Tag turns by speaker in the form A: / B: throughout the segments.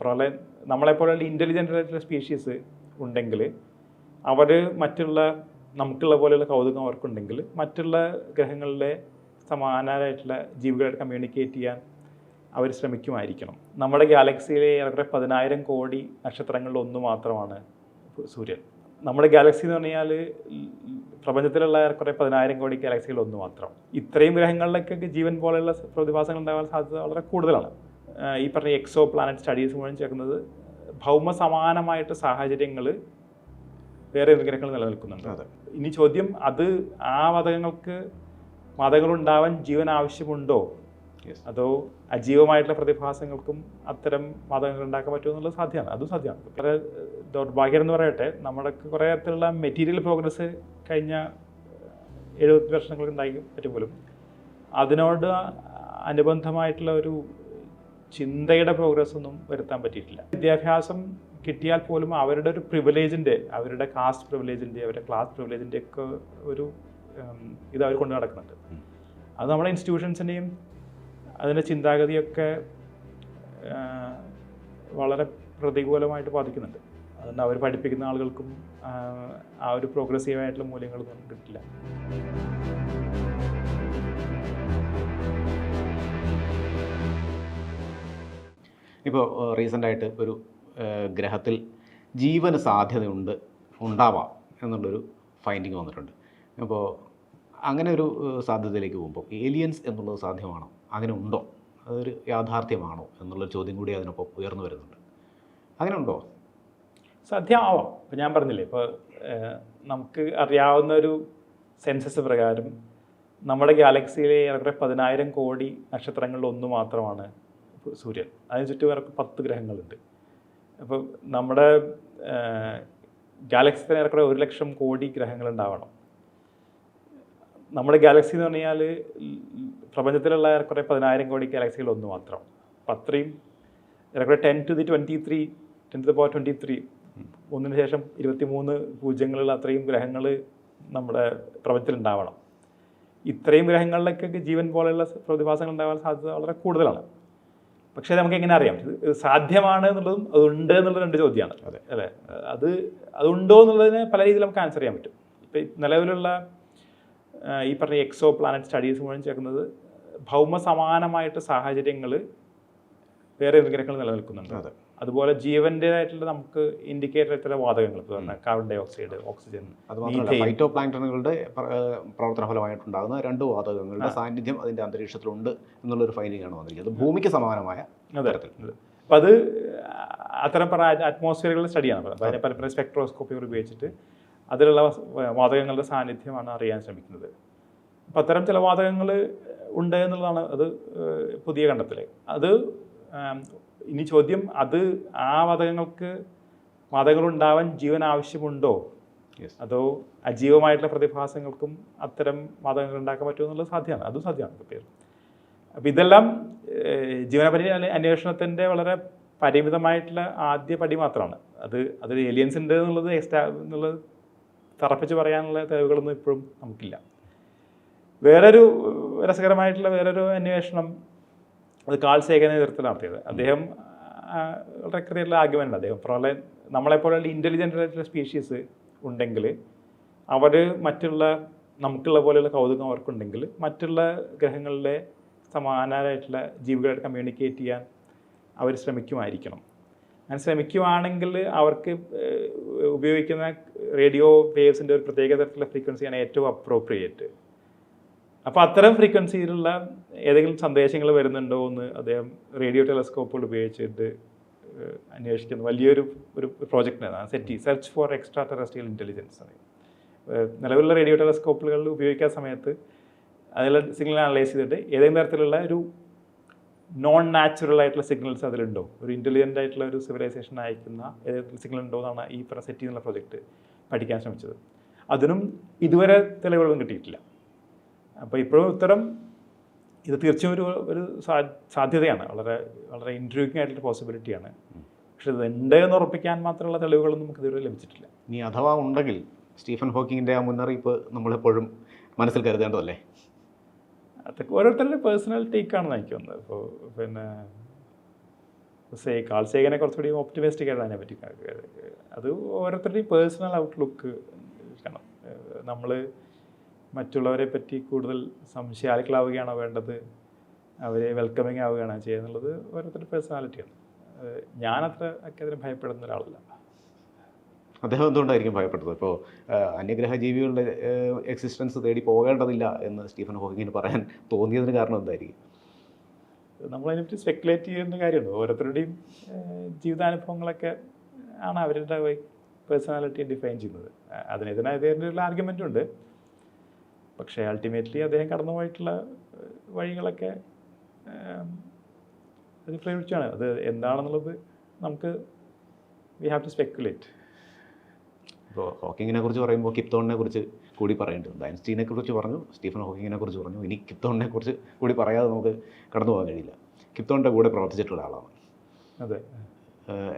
A: പ്രളയ നമ്മളെപ്പോലുള്ള ഇന്റലിജന്റ് ആയിട്ടുള്ള സ്പീഷീസ് ഉണ്ടെങ്കിൽ അവർ മറ്റുള്ള നമുക്കുള്ള പോലെയുള്ള കൗതുകം അവർക്കുണ്ടെങ്കിൽ മറ്റുള്ള ഗ്രഹങ്ങളിലെ സമാനമായിട്ടുള്ള ജീവികളായിട്ട് കമ്മ്യൂണിക്കേറ്റ് ചെയ്യാൻ അവർ ശ്രമിക്കുമായിരിക്കണം. നമ്മുടെ ഗാലക്സിയിലെ ഏറെക്കുറെ പതിനായിരം കോടി നക്ഷത്രങ്ങളിൽ ഒന്ന് മാത്രമാണ് സൂര്യൻ. നമ്മുടെ ഗാലക്സി എന്ന് പറഞ്ഞാൽ പ്രപഞ്ചത്തിലുള്ള ഏറെക്കുറെ പതിനായിരം കോടി ഗാലക്സികൾ ഒന്ന് മാത്രം. ഇത്രയും ഗ്രഹങ്ങളിലൊക്കെ ജീവൻ പോലെയുള്ള പ്രതിഭാസങ്ങൾ ഉണ്ടാകാൻ സാധ്യത വളരെ കൂടുതലാണ്. ഈ പറഞ്ഞ എക്സോ പ്ലാനറ്റ് സ്റ്റഡീസ് മുഴുവൻ ചേർക്കുന്നത് ഭൗമ സമാനമായിട്ട് സാഹചര്യങ്ങൾ വേറെ ഗ്രഹങ്ങൾ നിലനിൽക്കുന്നുണ്ട്. ഇനി ചോദ്യം അത് ആ വാതകങ്ങൾക്ക് വാതകങ്ങളുണ്ടാവാൻ ജീവൻ ആവശ്യമുണ്ടോ. അതോ അജീവമായിട്ടുള്ള പ്രതിഭാസങ്ങൾക്കും അത്തരം വാതകങ്ങൾ ഉണ്ടാക്കാൻ പറ്റുമോ എന്നുള്ളത് സാധ്യമാണ്. അതും സാധ്യമാണ്. വളരെ ദൗർഭാഗ്യം എന്ന് പറയട്ടെ നമ്മുടെ കുറേ തരത്തിലുള്ള മെറ്റീരിയൽ പ്രോഗ്രസ് കഴിഞ്ഞ എഴുപത് വർഷങ്ങൾക്ക് ഉണ്ടായി പറ്റും പോലും. അതിനോട് അനുബന്ധമായിട്ടുള്ള ഒരു ചിന്തയുടെ പ്രോഗ്രസ് ഒന്നും വരുത്താൻ പറ്റിയിട്ടില്ല. വിദ്യാഭ്യാസം കിട്ടിയാൽ പോലും അവരുടെ ഒരു പ്രിവിലേജിന്റെ അവരുടെ കാസ്റ്റ് പ്രിവിലേജിന്റെ അവരുടെ ക്ലാസ് പ്രിവിലേജിന്റെ ഒക്കെ ഒരു ഇത് അവർ കൊണ്ടു നടക്കുന്നുണ്ട്. അത് നമ്മുടെ ഇൻസ്റ്റിറ്റ്യൂഷൻസിന്റെയും അതിന്റെ ചിന്താഗതിയൊക്കെ വളരെ പ്രതികൂലമായിട്ട് ബാധിക്കുന്നുണ്ട്. അതുകൊണ്ട് അവർ പഠിപ്പിക്കുന്ന ആളുകൾക്കും ആ, ഒരു പ്രോഗ്രസീവായിട്ടുള്ള മൂല്യങ്ങളൊന്നും കിട്ടില്ല.
B: ഇപ്പോൾ റീസെന്റായിട്ട് ഒരു ഗ്രഹത്തിൽ ജീവന് സാധ്യതയുണ്ട് ഉണ്ടാവാം എന്നുള്ളൊരു ഫൈൻഡിങ് വന്നിട്ടുണ്ട്. അപ്പോൾ അങ്ങനെ ഒരു സാധ്യതയിലേക്ക് പോകുമ്പോൾ ഏലിയൻസ് എന്നുള്ളത് സാധ്യമാണോ? അങ്ങനെ ഉണ്ടോ? അതൊരു യാഥാർത്ഥ്യമാണോ എന്നുള്ളൊരു ചോദ്യം കൂടി അതിനൊപ്പം ഉയർന്നു വരുന്നുണ്ട്. അങ്ങനെ ഉണ്ടോ?
A: സാധ്യമാവാം ഇപ്പം ഞാൻ പറഞ്ഞില്ലേ ഇപ്പോൾ നമുക്ക് അറിയാവുന്ന ഒരു സെൻസസ് പ്രകാരം നമ്മുടെ ഗാലക്സിയിലെ ഏറെക്കുറെ പതിനായിരം കോടി നക്ഷത്രങ്ങളിൽ ഒന്ന് മാത്രമാണ് സൂര്യൻ. അതിന് ചുറ്റും വേറെ പത്ത് ഗ്രഹങ്ങളുണ്ട്. അപ്പം നമ്മുടെ ഗാലക്സി തന്നെ ഏറെക്കുറെ ഒരു ലക്ഷം കോടി ഗ്രഹങ്ങൾ ഉണ്ടാവണം നമ്മുടെ ഗാലക്സി എന്ന് പറഞ്ഞാൽ പ്രപഞ്ചത്തിലുള്ള ഏറെക്കുറെ പതിനായിരം കോടി ഗാലക്സികൾ ഒന്ന് മാത്രം. അപ്പം അത്രയും ഏറെക്കുറെ ten to the twenty three ten to the power twenty three. ഒന്നിന് ശേഷം ഇരുപത്തി മൂന്ന് പൂജ്യങ്ങളുള്ള അത്രയും ഗ്രഹങ്ങൾ നമ്മുടെ പ്രപഞ്ചത്തിലുണ്ടാവണം ഇത്രയും ഗ്രഹങ്ങളിലൊക്കെ ജീവൻ പോലെയുള്ള പ്രതിഭാസങ്ങൾ ഉണ്ടാകാൻ സാധ്യത വളരെ കൂടുതലാണ്. പക്ഷേ നമുക്ക് എങ്ങനെ അറിയാം? ഇത് സാധ്യമാണ് എന്നുള്ളതും അതുണ്ട് എന്നുള്ള രണ്ട് ചോദ്യമാണ്.
B: അതെ.
A: അല്ലേ? അത് അതുണ്ടോ എന്നുള്ളതിന് പല രീതിയിൽ നമുക്ക് ആൻസർ ചെയ്യാൻ പറ്റും. ഇപ്പം നിലവിലുള്ള ഈ പറഞ്ഞ എക്സോ പ്ലാനറ്റ് സ്റ്റഡീസ് മുഴുവൻ ചേർക്കുന്നത് ഭൗമ സമാനമായിട്ട് സാഹചര്യങ്ങൾ വേറെ ഗ്രഹങ്ങൾ നിലനിൽക്കുന്നുണ്ട്.
B: അതെ.
A: അതുപോലെ ജീവന്റെതായിട്ടുള്ള നമുക്ക് ഇൻഡിക്കേറ്റർ ഇത്തരം വാതകങ്ങൾ കാർബൺ ഡൈ ഓക്സൈഡ് ഓക്സിജൻ.
B: ഫൈറ്റോ പ്ലാങ്ടണുകളുടെ പ്രവർത്തന ഫലമായിട്ടുണ്ടാകുന്ന രണ്ട് വാതകങ്ങളുടെ സാന്നിധ്യം അതിന്റെ അന്തരീക്ഷത്തിലുണ്ട് എന്നുള്ളൊരു ഫൈനിങ് ആണ് വന്നിരിക്കുന്നത്. അത് ഭൂമിക്ക് സമാനമായ തരത്തിൽ.
A: അപ്പം അത് അത്തരം പറഞ്ഞ അറ്റ്മോസ്ഫിയറുകളുടെ സ്റ്റഡിയാണ് അതിനെ പല സ്പെക്ട്രോസ്കോപ്പികൾ ഉപയോഗിച്ചിട്ട് അതിലുള്ള വാതകങ്ങളുടെ സാന്നിധ്യമാണ് അറിയാൻ ശ്രമിക്കുന്നത്. അപ്പം അത്തരം ചില വാതകങ്ങൾ ഉണ്ട് എന്നുള്ളതാണ് അത് പുതിയ കണ്ടെത്തൽ അത് ഇനി ചോദ്യം അത് ആ വാതകങ്ങൾക്ക് വാതകങ്ങൾ ഉണ്ടാവാൻ ജീവൻ ആവശ്യമുണ്ടോ? അതോ അജീവമായിട്ടുള്ള പ്രതിഭാസങ്ങൾക്കും അത്തരം വാതകങ്ങൾ ഉണ്ടാക്കാൻ പറ്റുമോ എന്നുള്ളത് സാധ്യമാണ്. അതും സാധ്യമാണ് പേര് അപ്പം ഇതെല്ലാം ജീവനപരി അന്വേഷണത്തിന്റെ വളരെ പരിമിതമായിട്ടുള്ള ആദ്യ പടി മാത്രമാണ്. അത് അതിൽ ഏലിയൻസ് ഉണ്ട് എന്നുള്ളത് എക്സ്ട്രാ എന്നുള്ളത് തറപ്പിച്ച് പറയാനുള്ള തെളിവുകളൊന്നും ഇപ്പോഴും നമുക്കില്ല. വേറൊരു രസകരമായിട്ടുള്ള വേറൊരു അന്വേഷണം അത് കാൾ സേഗൻ നേതൃത്വത്തിൽ നടത്തിയത് അദ്ദേഹം വളരെ ക്രിയറുള്ള ആർഗ്യുമെന്റ് അദ്ദേഹം പ്രളയം നമ്മളെപ്പോലുള്ള ഇന്റലിജന്റ് ആയിട്ടുള്ള സ്പീഷീസ് ഉണ്ടെങ്കിൽ അവർ മറ്റുള്ള നമുക്കുള്ള പോലെയുള്ള കൗതുകം അവർക്കുണ്ടെങ്കിൽ മറ്റുള്ള ഗ്രഹങ്ങളിലെ സമാനമായിട്ടുള്ള ജീവികളായിട്ട് കമ്മ്യൂണിക്കേറ്റ് ചെയ്യാൻ അവർ ശ്രമിക്കുമായിരിക്കണം. അങ്ങനെ ശ്രമിക്കുവാണെങ്കിൽ അവർക്ക് ഉപയോഗിക്കുന്ന റേഡിയോ വേവ്സിന്റെ ഒരു പ്രത്യേക തരത്തിലുള്ള ഫ്രീക്വൻസിയാണ് ഏറ്റവും അപ്രോപ്രിയേറ്റ് അപ്പോൾ അത്തരം ഫ്രീക്വൻസിയിലുള്ള ഏതെങ്കിലും സന്ദേശങ്ങൾ വരുന്നുണ്ടോ എന്ന് അദ്ദേഹം റേഡിയോ ടെലസ്കോപ്പുകൾ ഉപയോഗിച്ചിട്ട് അന്വേഷിക്കുന്ന. വലിയൊരു ഒരു പ്രോജക്റ്റിനാണ് SETI. Search for extraterrestrial intelligence നിലവിലുള്ള റേഡിയോ ടെലസ്കോപ്പുകൾ ഉപയോഗിക്കാൻ സമയത്ത് അതിലെ സിഗ്നൽ അനലൈസ് ചെയ്തിട്ട് ഏതെങ്കിലും തരത്തിലുള്ള ഒരു നോൺ നാച്ചുറൽ ആയിട്ടുള്ള സിഗ്നൽസ് അതിലുണ്ടോ? ഒരു ഇന്റലിജന്റ് ആയിട്ടുള്ള ഒരു സിവിലൈസേഷൻ അയക്കുന്ന ഏതെങ്കിലും സിഗ്നൽ ഉണ്ടോ എന്നാണ് ഈ സെറ്റി എന്നുള്ള പ്രൊജക്റ്റ് പഠിക്കാൻ ശ്രമിച്ചത്. അതിനും ഇതുവരെ തെളിവുകളൊന്നും കിട്ടിയിട്ടില്ല. അപ്പോൾ ഇപ്പോഴും ഉത്തരം ഇത് തീർച്ചയായും ഒരു ഒരു സാധ്യതയാണ്. വളരെ വളരെ ഇൻട്രൂവിങ് ആയിട്ടുള്ള പോസിബിലിറ്റിയാണ് പക്ഷെ ഇത് ഉണ്ട് എന്ന് ഉറപ്പിക്കാൻ മാത്രമുള്ള തെളിവുകളൊന്നും നമുക്ക് ഇതുവരെ ലഭിച്ചിട്ടില്ല.
B: ഇനി അഥവാ ഉണ്ടെങ്കിൽ സ്റ്റീഫൻ ഹോക്കിങ്ങിന്റെ ആ മുന്നറിയിപ്പ് നമ്മളെപ്പോഴും മനസ്സിൽ കരുതേണ്ടതല്ലേ?
A: അതൊക്കെ ഓരോരുത്തരുടെ പേഴ്സണൽ ടേക്കാണെന്ന് എനിക്ക് തോന്നുന്നത്. ഇപ്പോൾ പിന്നെ സേ കാൾ സേഗനെ കുറച്ചുകൂടി ഓപ്റ്റിമിസ്റ്റിക് ആയിട്ട് അതിനെപ്പറ്റി പറ്റി അത് ഓരോരുത്തരുടെയും പേഴ്സണൽ ഔട്ട്ലുക്ക് കാരണം നമ്മൾ മറ്റുള്ളവരെ പറ്റി കൂടുതൽ സംശയാലുക്കളാവുകയാണോ വേണ്ടത്? അവരെ വെൽക്കമിങ് ആവുകയാണോ ചെയ്യുന്നുള്ളത് ഓരോരുത്തരുടെ പേഴ്സണാലിറ്റിയാണ് ഞാനത്ര ഒക്കെ അതിന് ഭയപ്പെടുന്ന ഒരാളല്ല.
B: അദ്ദേഹം എന്തുകൊണ്ടായിരിക്കും ഭയപ്പെടുന്നത്? ഇപ്പോൾ അന്യഗ്രഹ ജീവികളുടെ എക്സിസ്റ്റൻസ് തേടി പോകേണ്ടതില്ല എന്ന് സ്റ്റീഫൻ ഹോക്കിങ്ങിന് പറയാൻ തോന്നിയതിന് കാരണം എന്തായിരിക്കും?
A: നമ്മളതിനെപ്പറ്റി സ്പെക്കുലേറ്റ് ചെയ്യുന്ന കാര്യമുണ്ട്. ഓരോരുത്തരുടെയും ജീവിതാനുഭവങ്ങളൊക്കെ ആണ് അവരുടെ പേഴ്സണാലിറ്റി ഡിഫൈൻ ചെയ്യുന്നത്. അതിനെതിരെ അദ്ദേഹത്തിന്റെ ആർഗ്യുമെന്റ് ഉണ്ട്. പക്ഷേ അൾട്ടിമേറ്റ്ലി അദ്ദേഹം കടന്നു പോയിട്ടുള്ള വഴികളൊക്കെ അത് പ്രയോഗിച്ചാണ്. അത് എന്താണെന്നുള്ളത് നമുക്ക് വി ഹാവ് ടു സ്പെക്കുലേറ്റ്
B: ഇപ്പോൾ ഹോക്കിങ്ങിനെ കുറിച്ച് പറയുമ്പോൾ കിപ്തോണിനെ കുറിച്ച് കൂടി പറയേണ്ടതുണ്ട്. ഐൻസ്റ്റീനെ കുറിച്ച് പറഞ്ഞു സ്റ്റീഫൻ ഹോക്കിങ്ങിനെ കുറിച്ച് പറഞ്ഞു. ഇനി കിപ്തോണിനെ കുറിച്ച് കൂടി പറയാതെ നമുക്ക് കടന്നു പോകാൻ കഴിയില്ല. കിപ്തോണിന്റെ കൂടെ പ്രവർത്തിച്ചിട്ടുള്ള ആളാണ്.
A: അതെ.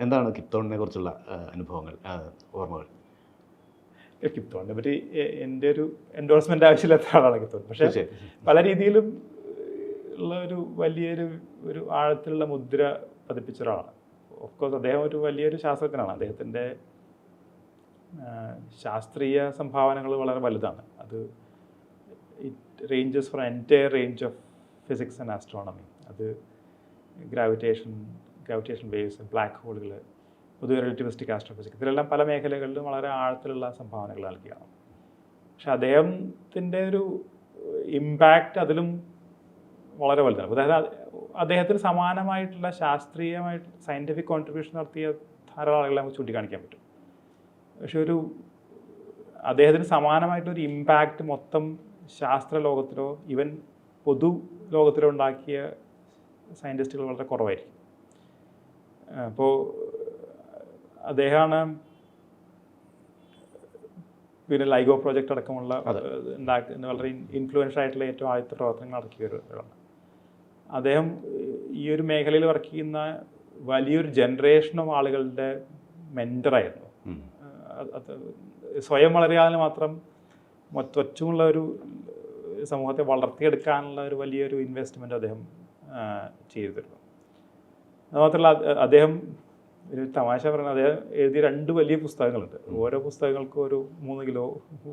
B: എന്താണ് കിപ്തോണിനെ കുറിച്ചുള്ള അനുഭവങ്ങൾ ഏഹ് ഓർമ്മകൾ
A: അതിനെ പറ്റി എന്റെ ഒരു എൻഡോഴ്സ്മെന്റ് ആവശ്യമില്ലാത്ത ആളാണ് കിപ്തോൺ പക്ഷേ പല രീതിയിലും ഉള്ള ഒരു വലിയൊരു ഒരു ആഴത്തിലുള്ള മുദ്ര പതിപ്പിച്ച ഒരാളാണ്. ഓഫ് കോഴ്സ് അദ്ദേഹം ഒരു വലിയൊരു ശാസ്ത്രജ്ഞനാണ്. അദ്ദേഹത്തിന്റെ ശാസ്ത്രീയ സംഭാവനകൾ വളരെ വലുതാണ്. അത് it ranges from entire range of physics and astronomy അത് ഗ്രാവിറ്റേഷൻ ഗ്രാവിറ്റേഷൻ വേവ്സ് ബ്ലാക്ക് ഹോളുകൾ പൊതുവെ റിലേറ്റിവിസ്റ്റിക് ആസ്ട്രോഫിസിക്സ് ഇതിലെല്ലാം പല മേഖലകളിലും വളരെ ആഴത്തിലുള്ള സംഭാവനകൾ നൽകിയാണ്. പക്ഷെ അദ്ദേഹത്തിന്റെ ഒരു ഇമ്പാക്റ്റ് അതിലും വളരെ വലുതാണ്. അതായത് അദ്ദേഹത്തിന് സമാനമായിട്ടുള്ള ശാസ്ത്രീയമായിട്ട് സയന്റിഫിക് കോൺട്രിബ്യൂഷൻ നടത്തിയ ധാരാളം ആളുകളെ നമുക്ക് ചൂണ്ടിക്കാണിക്കാൻ പറ്റും. പക്ഷെ ഒരു അദ്ദേഹത്തിന് സമാനമായിട്ടൊരു ഇമ്പാക്റ്റ് മൊത്തം ശാസ്ത്ര ലോകത്തിലോ ഈവൻ പൊതു ലോകത്തിലോ ഉണ്ടാക്കിയ സയന്റിസ്റ്റുകൾ വളരെ കുറവായിരിക്കും. അപ്പോൾ അദ്ദേഹമാണ് പിന്നെ ലൈഗോ പ്രോജക്റ്റ് അടക്കമുള്ള വളരെ ഇൻഫ്ലുവൻഷ്യൽ ആയിട്ടുള്ള ഏറ്റവും ആദ്യത്തെ പ്രവർത്തനങ്ങൾ നടക്കിയ ഒരു ഒരാളാണ്. അദ്ദേഹം ഈ ഒരു മേഖലയിൽ വർക്ക് ചെയ്യുന്ന വലിയൊരു ജനറേഷൻ
B: ഓഫ്
A: ആളുകളുടെ മെന്ററായിരുന്നു സ്വയം വളരാതെ മാത്രം മൊത്തച്ചുമുള്ള ഒരു സമൂഹത്തെ വളർത്തിയെടുക്കാനുള്ള ഒരു വലിയൊരു ഇൻവെസ്റ്റ്മെന്റ് അദ്ദേഹം ചെയ്തിരുന്നു. അതുമാത്രമല്ല അദ്ദേഹം ഒരു തമാശ പറയുന്നത് അദ്ദേഹം എഴുതിയ രണ്ട് വലിയ പുസ്തകങ്ങളുണ്ട്. ഓരോ പുസ്തകങ്ങൾക്കും ഒരു മൂന്ന് കിലോ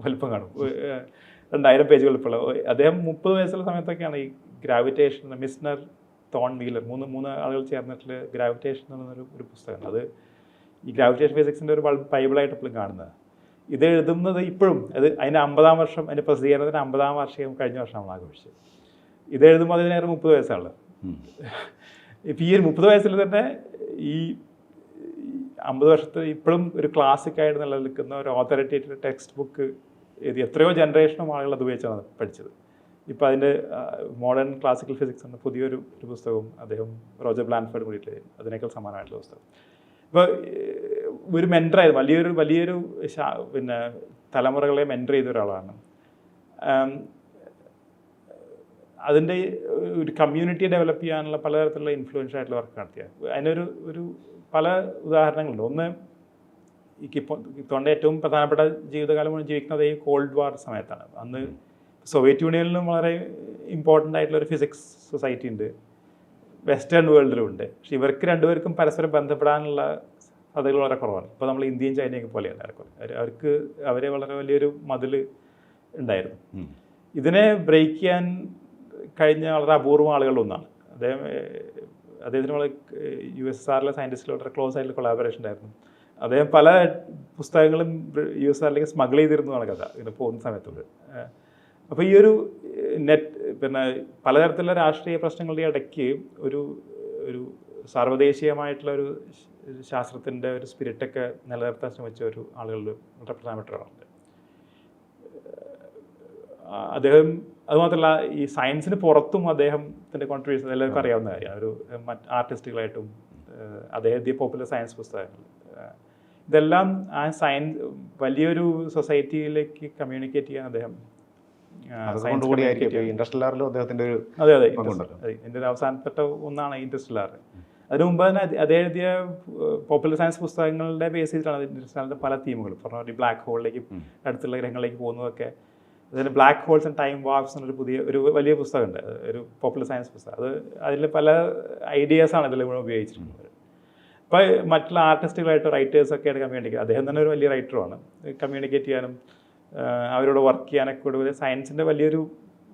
A: വലിപ്പം കാണും. രണ്ടായിരം പേജ് വലിപ്പമുള്ള അദ്ദേഹം മുപ്പത് വയസ്സുള്ള സമയത്തൊക്കെയാണ് ഈ ഗ്രാവിറ്റേഷൻ മിസ്നർ തോൺ വീലർ മൂന്ന് മൂന്ന് ആളുകൾ ചേർന്നിട്ടുള്ള ഗ്രാവിറ്റേഷൻ എന്ന് ഒരു പുസ്തകമാണ് അത് ഈ ഗ്രാവിറ്റേഷൻ ഫിസിക്സിന്റെ ഒരു ബൈബിളായിട്ട് എപ്പോഴും കാണുന്നത്. ഇത് എഴുതുന്നത് ഇപ്പോഴും അത് അതിന്റെ അമ്പതാം വർഷം അതിന്റെ പ്രസിദ്ധീകരണത്തിന് അമ്പതാം വാർഷികം കഴിഞ്ഞ വർഷം നമ്മൾ ആഘോഷിച്ചത്. ഇത് എഴുതുമ്പോൾ അതിനേറെ മുപ്പത് വയസ്സാണ്. ഇപ്പം ഈ ഒരു മുപ്പത് വയസ്സിൽ തന്നെ ഈ അമ്പത് വർഷത്തെ ഇപ്പോഴും ഒരു ക്ലാസിക്കായിട്ട് നിലനിൽക്കുന്ന ഒരു ഓതോറിറ്റേറ്റീവ് ടെക്സ്റ്റ് ബുക്ക് എഴുതി എത്രയോ ജനറേഷനും ആളുകൾ അത് ഉപയോഗിച്ചാണ് പഠിച്ചത്. ഇപ്പം അതിന്റെ മോഡേൺ ക്ലാസിക്കൽ ഫിസിക്സ് എന്ന പുതിയൊരു ഒരു പുസ്തകവും അദ്ദേഹം റോജർ ബ്ലാൻഫേർഡ് കൂടിയിട്ട് അതിനേക്കാൾ സമാനമായിട്ടുള്ള പുസ്തകം. ഇപ്പോൾ ഒരു മെന്ററായത് വലിയൊരു വലിയൊരു പിന്നെ തലമുറകളെ മെന്റർ ചെയ്ത ഒരാളാണ്. അതിന്റെ ഒരു കമ്മ്യൂണിറ്റി ഡെവലപ്പ് ചെയ്യാനുള്ള പലതരത്തിലുള്ള ഇൻഫ്ലുവൻസ് ആയിട്ടുള്ള വർക്ക് നടത്തിയ. അതിനൊരു ഒരു പല ഉദാഹരണങ്ങളുണ്ട്. ഒന്ന് കിപ്പോ കിത്തോന്റെ ഏറ്റവും പ്രധാനപ്പെട്ട ജീവിതകാലം ജീവിക്കുന്നത് ഈ കോൾഡ് വാർ സമയത്താണ്. അന്ന് സോവിയറ്റ് യൂണിയനിലും വളരെ ഇമ്പോർട്ടന്റ് ആയിട്ടുള്ള ഒരു ഫിസിക്സ് സൊസൈറ്റി ഉണ്ട്. വെസ്റ്റേൺ വേൾഡിലും ഉണ്ട്. പക്ഷെ ഇവർക്ക് രണ്ടുപേർക്കും പരസ്പരം ബന്ധപ്പെടാനുള്ള സാധ്യതകൾ വളരെ കുറവാണ്. ഇപ്പോൾ നമ്മൾ ഇന്ത്യയും ചൈനയൊക്കെ പോലെയാണ്. അവർക്ക് അവരെ വളരെ വലിയൊരു മതിൽ ഉണ്ടായിരുന്നു. ഇതിനെ ബ്രേക്ക് ചെയ്യാൻ കഴിഞ്ഞ വളരെ അപൂർവം ആളുകളിലൊന്നാണ് അദ്ദേഹം അദ്ദേഹത്തിന് വളരെ യു എസ് ആറിലെ സയന്റിസ്റ്റിൽ വളരെ ക്ലോസ് ആയിട്ടുള്ള കൊളാബറേഷൻ ഉണ്ടായിരുന്നു. അദ്ദേഹം പല പുസ്തകങ്ങളും യു എസ് ആറിലേക്ക് സ്മഗിൾ ചെയ്തിരുന്നു എന്നാണ് കഥ ഇങ്ങനെ പോകുന്ന സമയത്തുണ്ട് അപ്പോൾ ഈ ഒരു നെറ്റ് പിന്നെ പലതരത്തിലുള്ള രാഷ്ട്രീയ പ്രശ്നങ്ങളുടെ ഇടയ്ക്ക് ഒരു ഒരു സാർവദേശീയമായിട്ടുള്ള ഒരു ശാസ്ത്രത്തിന്റെ ഒരു സ്പിരിറ്റൊക്കെ നിലനിർത്താൻ ശ്രമിച്ച ഒരു ആളുകളിൽ വളരെ പ്രധാനപ്പെട്ട ഒരാളുണ്ട്. അദ്ദേഹം അതുമാത്രമല്ല ഈ സയൻസിന് പുറത്തും അദ്ദേഹത്തിന്റെ കോൺട്രിബ്യൂഷൻ എല്ലാവർക്കും അറിയാവുന്ന കാര്യമാണ് ഒരു മറ്റ് ആർട്ടിസ്റ്റുകളായിട്ടും അദ്ദേഹത്തെ അദ്ദേഹം പോപ്പുലർ സയൻസ് പുസ്തകങ്ങൾ. ഇതെല്ലാം ആ സയൻസ് വലിയൊരു സൊസൈറ്റിയിലേക്ക് കമ്മ്യൂണിക്കേറ്റ് ചെയ്യാൻ അദ്ദേഹം
B: ഇൻഡസ്ട്രിയലാറിലും അദ്ദേഹത്തിന്റെ ഒരു
A: അതെ അതെ. എന്റെ ഒരു അവസാനപ്പെട്ട ഒന്നാണ് ഇൻട്രസ്റ്റ്ലാർ അതിനു മുമ്പ് തന്നെ അത് എഴുതിയ പോപ്പുലർ സയൻസ് പുസ്തകങ്ങളുടെ ബേസ് ചെയ്തിട്ടാണ് ഇൻട്രസ്റ്റ്ലാറിന്റെ പല തീമുകളും പറഞ്ഞ ബ്ലാക്ക് ഹോളിലേക്ക് അടുത്തുള്ള ഗ്രഹങ്ങളിലേക്ക് പോകുന്നതൊക്കെ അതിന് black holes and time warps എന്നൊരു പുതിയ ഒരു വലിയ പുസ്തകമുണ്ട്. ഒരു പോപ്പുലർ സയൻസ് പുസ്തകം. അത് അതിൽ പല ഐഡിയാസാണ് ഇതിൽ മുഴുവൻ ഉപയോഗിച്ചിരിക്കുന്നത്. അപ്പോൾ മറ്റുള്ള ആർട്ടിസ്റ്റുകളായിട്ട് റൈറ്റേഴ്സൊക്കെ ആയിട്ട് കമ്മ്യൂണിക്കേറ്റ് അദ്ദേഹം തന്നെ ഒരു വലിയ റൈറ്ററുമാണ് കമ്മ്യൂണിക്കേറ്റ് ചെയ്യാനും അവരോട് വർക്ക് ചെയ്യാനൊക്കെ കൂടുതൽ സയൻസിന്റെ വലിയൊരു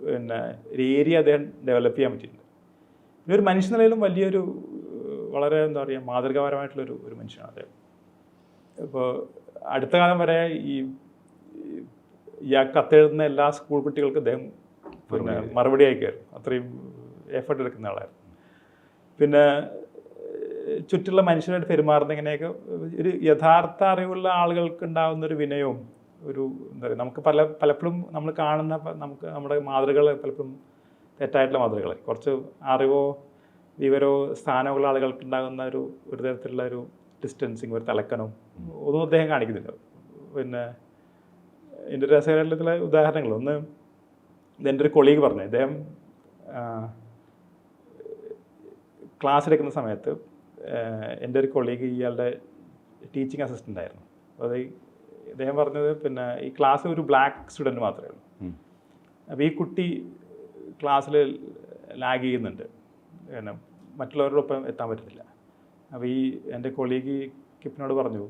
A: പിന്നെ ഒരു ഏരിയ അദ്ദേഹം ഡെവലപ്പ് ചെയ്യാൻ പറ്റിയിട്ടുണ്ട്. പിന്നെ ഒരു മനുഷ്യ നിലയിലും വലിയൊരു വളരെ എന്താ പറയുക മാതൃകാപരമായിട്ടുള്ളൊരു ഒരു മനുഷ്യനാണ് അദ്ദേഹം. ഇപ്പോൾ അടുത്ത കാലം വരെ ഈ ഈ- ഇയാൾക്ക് കത്തെഴുതുന്ന എല്ലാ സ്കൂൾ കുട്ടികൾക്കും അദ്ദേഹം പിന്നെ മറുപടി അയക്കുമായിരുന്നു അത്രയും എഫർട്ട് എടുക്കുന്ന ആളായിരുന്നു. പിന്നെ ചുറ്റുള്ള മനുഷ്യരായിട്ട് പെരുമാറുന്ന ഇങ്ങനെയൊക്കെ ഒരു യഥാർത്ഥ അറിവുള്ള ആളുകൾക്ക് ഉണ്ടാകുന്ന ഒരു വിനയവും ഒരു എന്താ പറയുക നമുക്ക് പല പലപ്പോഴും നമ്മൾ കാണുന്ന നമുക്ക് നമ്മുടെ മാതൃകൾ പലപ്പോഴും തെറ്റായിട്ടുള്ള മാതൃകൾ കുറച്ച് അറിവോ വിവരോ സ്ഥാനമുള്ള ആളുകൾക്ക് ഉണ്ടാകുന്ന ഒരു ഒരു തരത്തിലുള്ള ഒരു ഡിസ്റ്റൻസിങ് ഒരു തലക്കനും ഒന്നും അദ്ദേഹം കാണിക്കുന്നില്ല. പിന്നെ എന്റെ ചില ഉദാഹരണങ്ങൾ. ഒന്ന് എന്റെ ഒരു കൊളീഗ് പറഞ്ഞു അദ്ദേഹം ക്ലാസ് എടുക്കുന്ന സമയത്ത് എന്റെ ഒരു കൊളീഗ് ഇയാളുടെ ടീച്ചിങ് അസിസ്റ്റന്റ് ആയിരുന്നു. അപ്പോൾ അത് ഇദ്ദേഹം അദ്ദേഹം പറഞ്ഞത് പിന്നെ ഈ ക്ലാസ്സിൽ ഒരു ബ്ലാക്ക് സ്റ്റുഡന്റ് മാത്രമേ ഉള്ളൂ. അപ്പോൾ ഈ കുട്ടി ക്ലാസ്സിൽ ലാഗ് ചെയ്യുന്നുണ്ട്. പിന്നെ മറ്റുള്ളവരോടൊപ്പം എത്താൻ പറ്റുന്നില്ല. അപ്പോൾ ഈ എന്റെ കൊളീഗ് കിപ്പിനോട് പറഞ്ഞു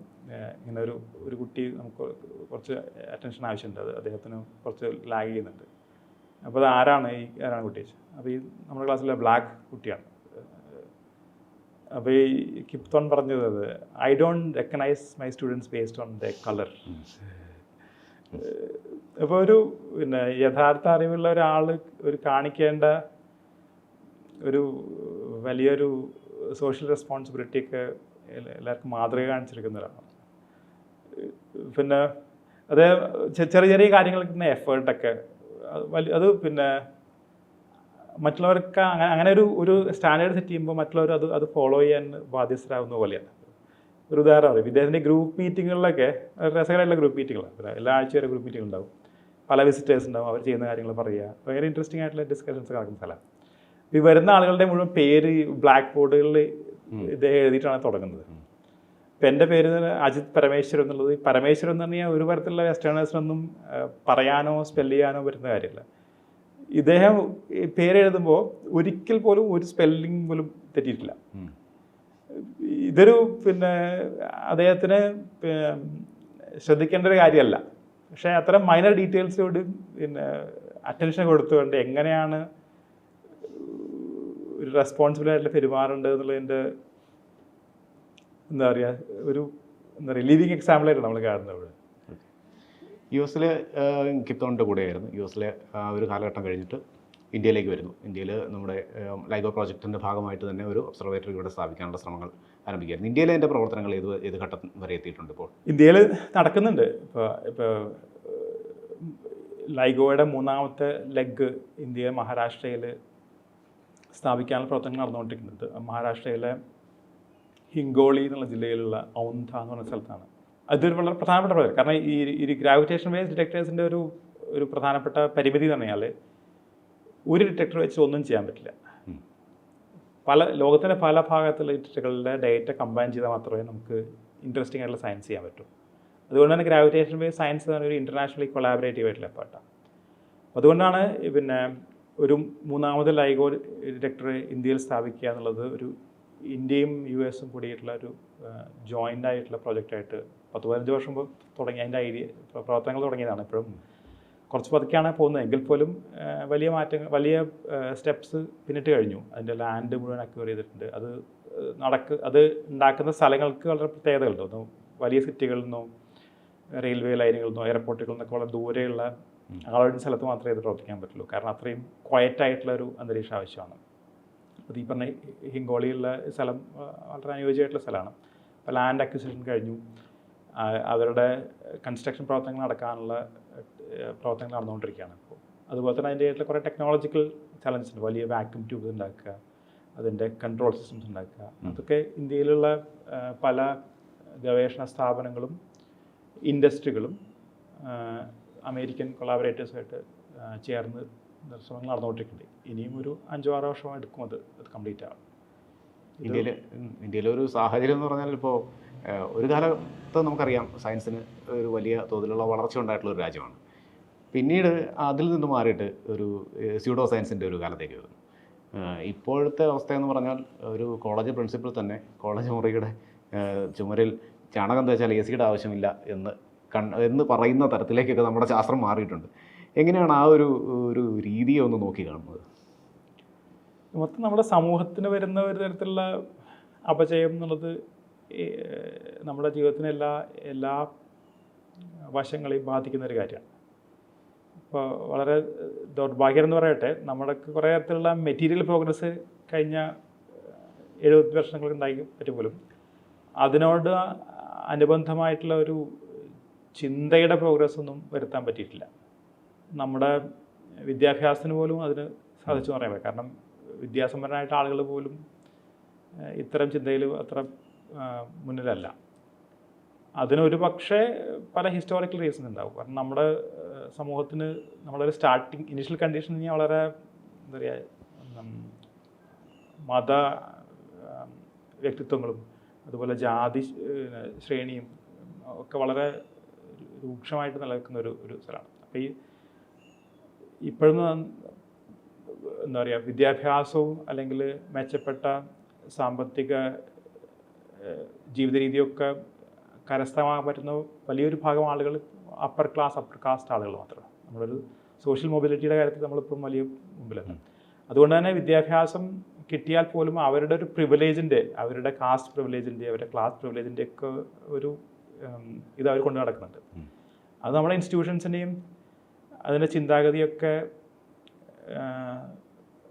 A: ഇങ്ങനെ ഒരു ഒരു കുട്ടി നമുക്ക് കുറച്ച് അറ്റൻഷൻ ആവശ്യമുണ്ട്. അത് അദ്ദേഹത്തിന് കുറച്ച് ലാഗ് ചെയ്യുന്നുണ്ട്. അപ്പോൾ അത് ആരാണ് ഈ ആരാണ് കുട്ടി അപ്പോൾ ഈ നമ്മുടെ ക്ലാസ്സിലെ ബ്ലാക്ക് കുട്ടിയാണ്. അപ്പോൾ ഈ കിപ്തോൺ പറഞ്ഞത് I don't recognise my students based on the colour അപ്പോൾ ഒരു പിന്നെ യഥാർത്ഥ അറിവുള്ള ഒരാൾ ഒരു കാണിക്കേണ്ട ഒരു വലിയൊരു സോഷ്യൽ റെസ്പോൺസിബിലിറ്റിയൊക്കെ എല്ലാവർക്കും മാതൃക കാണിച്ചിരിക്കുന്ന ഒരാളാണ് പിന്നെ അത് ചെറിയ ചെറിയ കാര്യങ്ങൾക്ക് എഫേർട്ടൊക്കെ അത് വലിയ അത് പിന്നെ മറ്റുള്ളവർക്ക് അങ്ങനെ അങ്ങനെ ഒരു ഒരു സ്റ്റാൻഡേർഡ് സെറ്റ് ചെയ്യുമ്പോൾ മറ്റുള്ളവർ അത് അത് ഫോളോ ചെയ്യാൻ ബാധ്യസ്ഥരാകുന്ന പോലെയാണ്. ഒരു ഉദാഹരണം പറയും ഇദ്ദേഹത്തിന്റെ ഗ്രൂപ്പ് മീറ്റിങ്ങുകളിലൊക്കെ രസകരമായിട്ടുള്ള ഗ്രൂപ്പ് മീറ്റിങ്ങുകളാണ് എല്ലാ ആഴ്ച വരെ ഗ്രൂപ്പ് മീറ്റിംഗ് ഉണ്ടാവും. പല വിസിറ്റേഴ്സ് ഉണ്ടാവും അവർ ചെയ്യുന്ന കാര്യങ്ങൾ പറയുക. ഭയങ്കര ഇൻട്രസ്റ്റിംഗ് ആയിട്ടുള്ള ഡിസ്കഷൻസ് നടക്കുന്ന സ്ഥലം ഈ വരുന്ന ആളുകളുടെ മുഴുവൻ പേര് ബ്ലാക്ക് ബോർഡുകളിൽ ഇദ്ദേഹം എഴുതിയിട്ടാണ് തുടങ്ങുന്നത്. ഇപ്പം എന്റെ പേര് അജിത് പരമേശ്വരൻ എന്നുള്ളത്. ഈ പരമേശ്വരൻ എന്ന് പറഞ്ഞാൽ ഒരു തരത്തിലുള്ള വെസ്റ്റേണേഴ്സിനൊന്നും പറയാനോ സ്പെൽ ചെയ്യാനോ വരുന്ന കാര്യമില്ല. ഇദ്ദേഹം ഈ പേര് എഴുതുമ്പോൾ ഒരിക്കൽ പോലും ഒരു സ്പെല്ലിംഗ് പോലും തെറ്റിയിട്ടില്ല. ഇതൊരു പിന്നെ അദ്ദേഹത്തിന് ശ്രദ്ധിക്കേണ്ട ഒരു കാര്യമല്ല. പക്ഷേ അത്തരം മൈനർ ഡീറ്റെയിൽസോട് പിന്നെ അറ്റൻഷൻ കൊടുത്തുകൊണ്ട് എങ്ങനെയാണ് ഒരു റെസ്പോൺസിബിൾ ആയിട്ടുള്ള പെരുമാറേണ്ടത് എന്നുള്ളതിന്റെ എന്താ പറയുക ഒരു എന്താ പറയുക ലിവിങ് എക്സാമ്പിളായിട്ട് നമ്മൾ കാണുന്നത് അവിടെ.
B: യു എസിൽ കിപ്തോണിന്റെ കൂടെയായിരുന്നു. യു എസിലെ ആ ഒരു കാലഘട്ടം കഴിഞ്ഞിട്ട് ഇന്ത്യയിലേക്ക് വരുന്നു. ഇന്ത്യയിൽ നമ്മുടെ ലൈഗോ പ്രോജക്റ്റിന്റെ ഭാഗമായിട്ട് തന്നെ ഒരു ഒബ്സർവേറ്ററി ഇവിടെ സ്ഥാപിക്കാനുള്ള ശ്രമങ്ങൾ ആരംഭിക്കുകയായിരുന്നു. ഇന്ത്യയിലെ എന്റെ പ്രവർത്തനങ്ങൾ ഏത് ഏത് ഘട്ടം വരെ എത്തിയിട്ടുണ്ട് ഇപ്പോൾ?
A: ഇന്ത്യയിൽ നടക്കുന്നുണ്ട്. ഇപ്പോൾ ഇപ്പോൾ ലൈഗോയുടെ മൂന്നാമത്തെ ലെഗ് ഇന്ത്യ മഹാരാഷ്ട്രയിൽ സ്ഥാപിക്കാനുള്ള പ്രവർത്തനങ്ങൾ നടന്നുകൊണ്ടിരിക്കുന്നുണ്ട്. മഹാരാഷ്ട്രയിലെ ഹിങ്കോളി എന്നുള്ള ജില്ലയിലുള്ള ഔന്ധ എന്ന് പറഞ്ഞ സ്ഥലത്താണ്. അതൊരു വളരെ പ്രധാനപ്പെട്ട പ്രോജക്റ്റ് കാരണം ഈ ഈ ഗ്രാവിറ്റേഷൻ വേവ് ഡിറ്റക്ടേഴ്സിന്റെ ഒരു ഒരു പ്രധാനപ്പെട്ട പരിമിതി എന്ന് പറഞ്ഞാൽ ഒരു ഡിറ്റക്ടർ വെച്ച് ഒന്നും ചെയ്യാൻ പറ്റില്ല. പല ലോകത്തിന്റെ പല ഭാഗത്തുള്ള ഡിറ്റക്ടറുകളുടെ ഡേറ്റ കമ്പൈൻ ചെയ്താൽ മാത്രമേ നമുക്ക് ഇൻട്രസ്റ്റിംഗ് ആയിട്ടുള്ള സയൻസ് ചെയ്യാൻ പറ്റൂ. അതുകൊണ്ട് തന്നെ ഗ്രാവിറ്റേഷൻ വേവ് സയൻസ് എന്ന് പറഞ്ഞ ഒരു ഇന്റർനാഷണലി കൊളാബറേറ്റീവ് ആയിട്ടുള്ള പാട്ടാണ് അതുകൊണ്ടാണ് പിന്നെ ഒരു മൂന്നാമത് ലൈഗോ ഡിറ്റക്ടർ ഇന്ത്യയിൽ സ്ഥാപിക്കുക എന്നുള്ളത് ഒരു ഇന്ത്യയും യു എസും കൂടിയിട്ടുള്ള ഒരു ജോയിന്റ് ആയിട്ടുള്ള പ്രൊജക്റ്റായിട്ട് പത്ത് പതിനഞ്ച് വർഷം മുമ്പ് തുടങ്ങി അതിന്റെ ഐഡിയ പ്രവർത്തനങ്ങൾ തുടങ്ങിയതാണ് ഇപ്പോഴും. കുറച്ച് പതുക്കെയാണ് പോകുന്നത്. എങ്കിൽ പോലും വലിയ മാറ്റങ്ങൾ വലിയ സ്റ്റെപ്സ് പിന്നിട്ട് കഴിഞ്ഞു. അതിന്റെ ലാൻഡ് മുഴുവൻ അക്വയർ ചെയ്തിട്ടുണ്ട്. അത് നടക്ക് അത് ഉണ്ടാക്കുന്ന സ്ഥലങ്ങൾക്ക് വളരെ പ്രത്യേകതകളുണ്ട്. ഒന്ന് വലിയ സിറ്റികളിൽ നിന്നോ റെയിൽവേ ലൈനുകളിൽ നിന്നോ എയർപോർട്ടുകളിൽ നിന്നൊക്കെ വളരെ ദൂരെയുള്ള ആളുടെ സ്ഥലത്ത് മാത്രമേ ഇത് പ്രവർത്തിക്കാൻ പറ്റുള്ളൂ. കാരണം അത്രയും ക്വയറ്റ് ആയിട്ടുള്ള ഒരു അന്തരീക്ഷം ആവശ്യമാണ്. അത് ഈ പറഞ്ഞ ഹിങ്കോളിയുള്ള സ്ഥലം വളരെ അനുയോജ്യമായിട്ടുള്ള സ്ഥലമാണ്. അപ്പോൾ ലാൻഡ് അക്വിസിഷൻ കഴിഞ്ഞു. അവരുടെ കൺസ്ട്രക്ഷൻ പ്രവർത്തനങ്ങൾ നടക്കാനുള്ള പ്രവർത്തനങ്ങൾ നടന്നുകൊണ്ടിരിക്കുകയാണ് ഇപ്പോൾ. അതുപോലെ തന്നെ അതിന്റെ കുറേ ടെക്നോളജിക്കൽ ചലഞ്ചസ് ഉണ്ട്. വലിയ വാക്യൂം ട്യൂബ് ഉണ്ടാക്കുക അതിന്റെ കൺട്രോൾ സിസ്റ്റംസ് ഉണ്ടാക്കുക അതൊക്കെ ഇന്ത്യയിലുള്ള പല ഗവേഷണ സ്ഥാപനങ്ങളും ഇൻഡസ്ട്രികളും അമേരിക്കൻ കൊളാബറേറ്റേഴ്സായിട്ട് ചേർന്ന് ശ്രമങ്ങൾ നടന്നുകൊണ്ടിരിക്കുന്നുണ്ട്. ഇനിയും ഒരു അഞ്ചോ ആറോ വർഷം എടുക്കും അത്. അത് കംപ്ലീറ്റ് ആവും
B: ഇന്ത്യയിൽ ഇന്ത്യയിലെ ഒരു സാഹചര്യം എന്ന് പറഞ്ഞാൽ ഇപ്പോൾ ഒരു കാലത്ത് നമുക്കറിയാം സയൻസിന് ഒരു വലിയ തോതിലുള്ള വളർച്ച ഉണ്ടായിട്ടുള്ള ഒരു രാജ്യമാണ്. പിന്നീട് അതിൽ നിന്ന് മാറിയിട്ട് ഒരു സ്യൂഡോ സയൻസിന്റെ ഒരു കാലത്തേക്ക് വരുന്നു ഇപ്പോഴത്തെ അവസ്ഥ എന്ന് പറഞ്ഞാൽ ഒരു കോളേജ് പ്രിൻസിപ്പൽ തന്നെ കോളേജ് മുറിയുടെ ചുമരിൽ ചാണകം തേച്ചാൽ എ സിയുടെ ആവശ്യമില്ല എന്ന് കൺ എന്ന് പറയുന്ന തരത്തിലേക്കൊക്കെ നമ്മുടെ ശാസ്ത്രം മാറിയിട്ടുണ്ട്. എങ്ങനെയാണ് ആ ഒരു ഒരു രീതിയെ ഒന്ന് നോക്കി കാണുന്നത്?
A: മൊത്തം നമ്മുടെ സമൂഹത്തിന് വരുന്ന ഒരു തരത്തിലുള്ള അപജയം എന്നുള്ളത് നമ്മുടെ ജീവിതത്തിന് എല്ലാ എല്ലാ വശങ്ങളെയും ബാധിക്കുന്ന ഒരു കാര്യമാണ്. ഇപ്പോൾ വളരെ ദൗർഭാഗ്യം എന്ന് പറയട്ടെ നമ്മുടെ കുറേ തരത്തിലുള്ള മെറ്റീരിയൽ പ്രോഗ്രസ് കഴിഞ്ഞ എഴുപത് വർഷങ്ങൾക്ക് ഉണ്ടായി പറ്റും പോലും. അതിനോട് അനുബന്ധമായിട്ടുള്ള ഒരു ചിന്തയുടെ പ്രോഗ്രസ് ഒന്നും വരുത്താൻ പറ്റിയിട്ടില്ല. നമ്മുടെ വിദ്യാഭ്യാസത്തിന് പോലും അതിന് സാധിച്ചു പറയാൻ പറ്റും കാരണം വിദ്യാസമ്പന്നരായിട്ട് ആളുകൾ പോലും ഇത്തരം ചിന്തയിൽ അത്ര മുന്നിലല്ല. അതിനൊരു പക്ഷേ പല ഹിസ്റ്റോറിക്കൽ റീസൺ ഉണ്ടാവും. കാരണം നമ്മുടെ സമൂഹത്തിന് നമ്മളൊരു സ്റ്റാർട്ടിങ് ഇനിഷ്യൽ കണ്ടീഷൻ വളരെ എന്താ പറയുക മത വ്യക്തിത്വങ്ങളും അതുപോലെ ജാതി ശ്രേണിയും ഒക്കെ വളരെ രൂക്ഷമായിട്ട് നിലനിൽക്കുന്ന ഒരു ഒരു സ്ഥലമാണ്. അപ്പോൾ ഈ ഇപ്പോഴും എന്താ പറയുക വിദ്യാഭ്യാസവും അല്ലെങ്കിൽ മെച്ചപ്പെട്ട സാമ്പത്തിക ജീവിത രീതിയൊക്കെ കരസ്ഥമാക്കാൻ പറ്റുന്ന വലിയൊരു ഭാഗം ആളുകൾ അപ്പർ ക്ലാസ് അപ്പർ കാസ്റ്റ് ആളുകൾ മാത്രമാണ്. നമ്മളൊരു സോഷ്യൽ മൊബിലിറ്റിയുടെ കാര്യത്തിൽ നമ്മളിപ്പം വലിയ മുമ്പിലാണ് അതുകൊണ്ട് തന്നെ വിദ്യാഭ്യാസം കിട്ടിയാൽ പോലും അവരുടെ ഒരു പ്രിവിലേജിന്റെ അവരുടെ കാസ്റ്റ് പ്രിവിലേജിന്റെ അവരുടെ ക്ലാസ് പ്രിവിലേജിന്റെ ഒക്കെ ഒരു ഇത് അവർ കൊണ്ട് നടക്കുന്നുണ്ട്. അത് നമ്മുടെ ഇൻസ്റ്റിറ്റ്യൂഷൻസിനെയും അതിന്റെ ചിന്താഗതിയൊക്കെ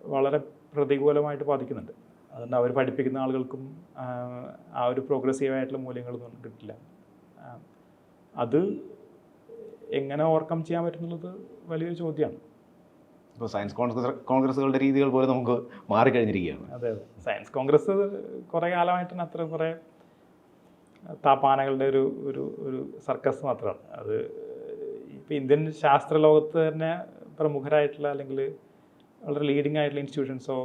A: വളരെ പ്രതികൂലമായിട്ട് ബാധിക്കുന്നുണ്ട്. അതുകൊണ്ട് അവർ പഠിപ്പിക്കുന്ന ആളുകൾക്കും ആ, ഒരു പ്രോഗ്രസീവായിട്ടുള്ള മൂല്യങ്ങളൊന്നും കിട്ടില്ല. അത് എങ്ങനെ ഓവർകം ചെയ്യാൻ പറ്റുന്നുള്ളത് വലിയൊരു ചോദ്യമാണ്.
B: ഇപ്പോൾ സയൻസ് കോൺഗ്രസ് കോൺഗ്രസ്സുകളുടെ രീതികൾ പോലെ നമുക്ക് മാറിക്കഴിഞ്ഞിരിക്കുകയാണ്.
A: അതെ അതെ. സയൻസ് കോൺഗ്രസ് കുറേ കാലമായിട്ടാണ് അത്ര കുറേ താപ്പാനകളുടെ ഒരു ഒരു ഒരു സർക്കസ് മാത്രമാണ്. അത് ഇപ്പോൾ ഇന്ത്യൻ ശാസ്ത്ര ലോകത്ത് തന്നെ പ്രമുഖരായിട്ടുള്ള അല്ലെങ്കിൽ വളരെ ലീഡിങ് ആയിട്ടുള്ള ഇൻസ്റ്റിറ്റ്യൂഷൻസോ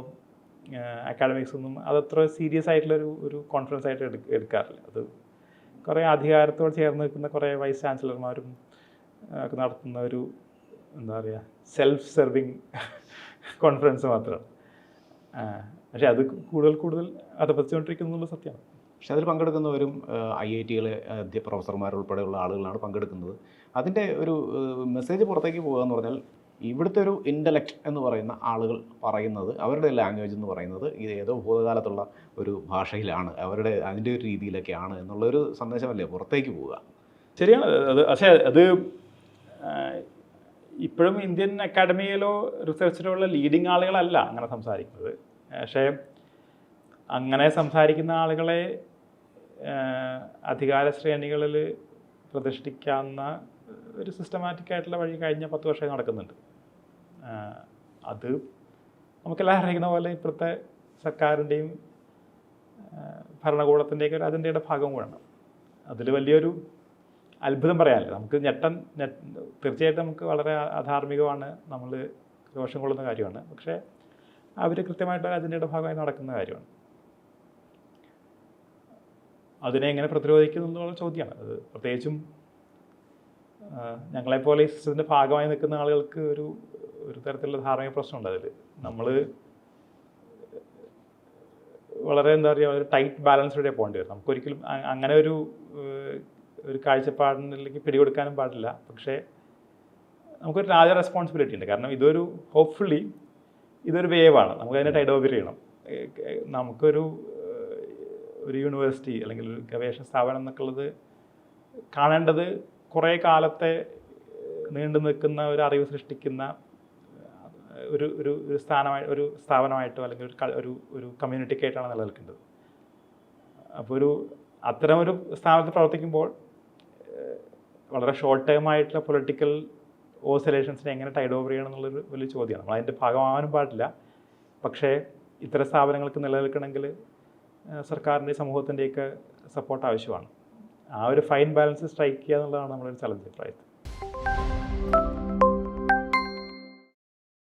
A: അക്കാഡമിക്സ് ഒന്നും അതത്ര സീരിയസ് ആയിട്ടുള്ള ഒരു ഒരു കോൺഫറൻസ് ആയിട്ട് എടു എടുക്കാറില്ല. അത് കുറേ അധികാരത്തോട് ചേർന്ന് നിൽക്കുന്ന കുറേ വൈസ് ചാൻസലർമാരും ഒക്കെ നടത്തുന്ന ഒരു എന്താ പറയുക സെൽഫ് സെർവിങ് കോൺഫറൻസ് മാത്രമാണ് പക്ഷേ അത് കൂടുതൽ കൂടുതൽ അധപ്പതിച്ചുകൊണ്ടിരിക്കുന്നുള്ള സത്യമാണ്
B: പക്ഷെ അതിൽ പങ്കെടുക്കുന്നവരും ഐ ഐ ടികളെ പ്രൊഫസർമാർ ഉൾപ്പെടെയുള്ള ആളുകളാണ് പങ്കെടുക്കുന്നത്. അതിന്റെ ഒരു മെസ്സേജ് പുറത്തേക്ക് പോകുക എന്ന് പറഞ്ഞാൽ ഇവിടുത്തെ ഒരു ഇന്റലക്റ്റ് എന്ന് പറയുന്ന ആളുകൾ പറയുന്നത് അവരുടെ ലാംഗ്വേജ് എന്ന് പറയുന്നത് ഇത് ഏതോ ഭൂതകാലത്തുള്ള ഒരു ഭാഷയിലാണ്. അവരുടെ അതിന്റെ ഒരു രീതിയിലൊക്കെയാണ് എന്നുള്ളൊരു സന്ദേശമല്ലേ? പുറത്തേക്ക് പോവുക.
A: ശരിയാണ്. അത് പക്ഷേ അത് ഇപ്പോഴും ഇന്ത്യൻ അക്കാഡമിയിലോ റിസർച്ചിലോ ഉള്ള ലീഡിങ് ആളുകളല്ല അങ്ങനെ സംസാരിക്കുന്നത്. പക്ഷേ അങ്ങനെ സംസാരിക്കുന്ന ആളുകളെ അധികാര ശ്രേണികളിൽ പ്രതിഷ്ഠിക്കാവുന്ന ഒരു സിസ്റ്റമാറ്റിക് ആയിട്ടുള്ള വഴി കഴിഞ്ഞ പത്ത് വർഷം നടക്കുന്നുണ്ട്. അത് നമുക്കെല്ലാം അറിയുന്ന പോലെ ഇപ്പോഴത്തെ സർക്കാരിന്റെയും ഭരണകൂടത്തിന്റെയൊക്കെ ഒരു അജണ്ടയുടെ ഭാഗം കൂടാണ്. അതിൽ വലിയൊരു അത്ഭുതം പറയാനില്ല. നമുക്ക് ഞെട്ടൻ ഞെട്ട് തീർച്ചയായിട്ടും നമുക്ക് വളരെ അധാർമികമാണ് നമ്മൾ രോഷം കൊള്ളുന്ന കാര്യമാണ്. പക്ഷേ അവർ കൃത്യമായിട്ട് അതിന്റെ ഭാഗമായി നടക്കുന്ന കാര്യമാണ്. അതിനെ എങ്ങനെ പ്രതിരോധിക്കുന്നു എന്നുള്ള ചോദ്യമാണ്. അത് പ്രത്യേകിച്ചും ഞങ്ങളെപ്പോലെ ഈ സിസ്റ്റത്തിന്റെ ഭാഗമായി നിൽക്കുന്ന ആളുകൾക്ക് ഒരു ഒരു തരത്തിലുള്ള ധാർമ്മിക പ്രശ്നമുണ്ട് അതിൽ നമ്മൾ വളരെ എന്താ പറയുക ഒരു ടൈറ്റ് ബാലൻസിലൂടെ പോകേണ്ടി വരും നമുക്കൊരിക്കലും അങ്ങനെ ഒരു ഒരു കാഴ്ചപ്പാടിലേക്ക് പിടികൊടുക്കാനും പാടില്ല. പക്ഷേ നമുക്കൊരു രാജ റെസ്പോൺസിബിലിറ്റി ഉണ്ട്. കാരണം ഇതൊരു ഹോപ്പ്ഫുള്ളി ഇതൊരു വേവാണ് നമുക്കതിനെ ടൈഡ് ഓവർ ചെയ്യണം. നമുക്കൊരു ഒരു യൂണിവേഴ്സിറ്റി അല്ലെങ്കിൽ ഒരു ഗവേഷണ സ്ഥാപനം എന്നൊക്കെ ഉള്ളത് കാണേണ്ടത് കുറേ കാലത്തെ നീണ്ടു നിൽക്കുന്ന ഒരു അറിവ് സൃഷ്ടിക്കുന്ന ഒരു ഒരു ഒരു സ്ഥാനമായി ഒരു സ്ഥാപനമായിട്ടോ അല്ലെങ്കിൽ ഒരു ഒരു ഒരു കമ്മ്യൂണിറ്റിക്കായിട്ടാണ് നിലനിൽക്കേണ്ടത്. അപ്പോൾ ഒരു അത്തരം ഒരു സ്ഥാനത്ത് പ്രവർത്തിക്കുമ്പോൾ വളരെ ഷോർട്ട് ടേം ആയിട്ടുള്ള പൊളിറ്റിക്കൽ ഓസിലേഷൻസിനെ എങ്ങനെ ടൈഡ് ഓവർ ചെയ്യണം എന്നുള്ളൊരു വലിയ ചോദ്യമാണ്. നമ്മൾ അതിന്റെ ഭാഗമാവാനും പാടില്ല. പക്ഷേ ഇത്തരം സ്ഥാപനങ്ങൾക്ക് നിലനിൽക്കണമെങ്കിൽ സർക്കാരിന്റെ സമൂഹത്തിന്റെയൊക്കെ സപ്പോർട്ട് ആവശ്യമാണ്. ആ ഒരു ഫൈൻ ബാലൻസ് സ്ട്രൈക്ക് ചെയ്യുക എന്നുള്ളതാണ് നമ്മളൊരു ചലഞ്ച് പ്രായത്തിൽ